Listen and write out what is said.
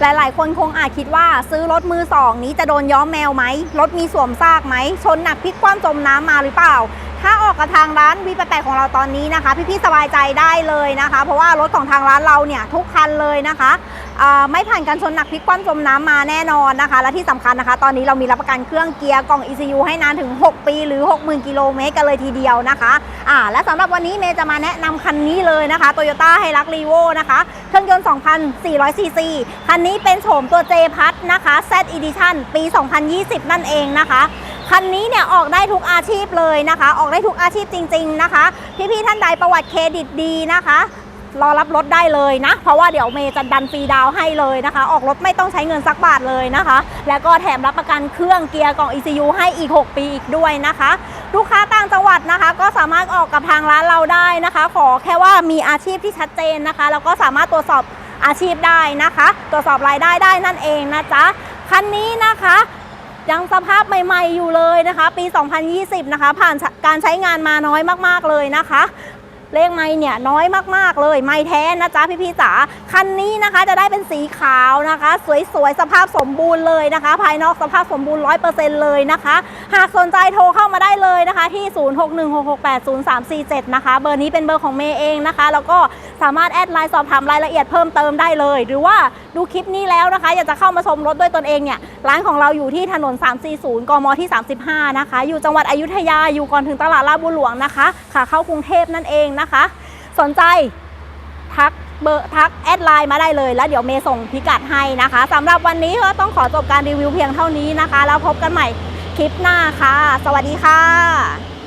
หลายๆ คนคงอาจคิดว่าซื้อรถมือสองนี้จะโดนย้อมแมวไหม รถมีสวมซากไหม ชนหนักพลิกคว่ำจมน้ำมาหรือเปล่า ถ้าออกกับทางร้านวีแปของเราตอนนี้นะคะ พี่ๆสบายใจได้เลยนะคะ เพราะว่ารถของทางร้านเราเนี่ยทุกคันเลยนะคะ ไม่ผ่านการชนหนักพลิกคว่ำจมน้ำมาแน่นอนนะคะ และที่สำคัญนะคะ ตอนนี้เรามีรับประกันเครื่องเกียร์กล่อง ECU ให้นานถึง 6 ปีหรือ 60,000 กิโลเมตรกันเลยทีเดียวนะคะอ่าและสำหรับวันนี้เมย์จะมาแนะนำคันนี้เลยนะคะ Toyota h i l u x r e v o นะคะเครื่องยนต์ 2,400ซีซีคันนี้เป็นโฉมตัว J พัทนะคะ Z Edition ปี 2020 นั่นเองนะคะคันนี้เนี่ยออกได้ทุกอาชีพเลยนะคะ ออกได้ทุกอาชีพจริง ๆนะคะ พี่ๆท่านใดประวัติเครดิตดีนะคะ รอรับรถได้เลยนะ เพราะว่าเดี๋ยวเมย์จะดันฟรีดาวให้เลยนะคะ ออกรถไม่ต้องใช้เงินสักบาทเลยนะคะ แล้วก็แถมรับประกันเครื่องเกียร์กล่อง ECU ให้อีก 6 ปีอีกด้วยนะคะ ลูกค้าต่างจังหวัดนะคะ ก็สามารถออกกับทางร้านเราได้นะคะ ขอแค่ว่ามีอาชีพที่ชัดเจนนะคะ แล้วก็สามารถตรวจสอบอาชีพได้นะคะ ตรวจสอบรายได้ได้นั่นเองนะจ๊ะคันนี้นะคะยังสภาพใหม่ ๆ อยู่เลยนะคะ ปี 2020 นะคะ ผ่านการใช้งานมาน้อยมาก ๆ เลยนะคะ เลขไม้เนี่ยน้อยมากๆเลย ไม้แท้นะจ๊ะพี่ๆจ๋าคันนี้นะคะจะได้เป็นสีขาวนะคะ สวยๆ สภาพสมบูรณ์เลยนะคะ ภายนอกสภาพสมบูรณ์ 100%เลยนะคะ หากสนใจโทรเข้ามาได้เลยนะคะที่ 0616680347 นะคะ เบอร์นี้เป็นเบอร์ของเมย์เองนะคะ แล้วก็ สามารถแอดไลน์สอบถามรายละเอียดเพิ่มเติมได้เลย หรือว่าดูคลิปนี้แล้วนะคะ อยากจะเข้ามาชมรถด้วยตนเองเนี่ยร้านของเราอยู่ที่ถนน 340 กมที่ 35 นะคะ อยู่จังหวัดอยุธยาอยู่ก่อนถึงตลาดลาดบุหลวงนะคะขาเข้ากรุงเทพนั่นเองนะคะ สนใจทักเบอร์ทักแอดไลน์มาได้เลยแล้วเดี๋ยวเมย์ส่งพิกัดให้นะคะสำหรับวันนี้ก็ต้องขอจบการรีวิวเพียงเท่านี้นะคะ แล้วพบกันใหม่คลิปหน้าค่ะ สวัสดีค่ะ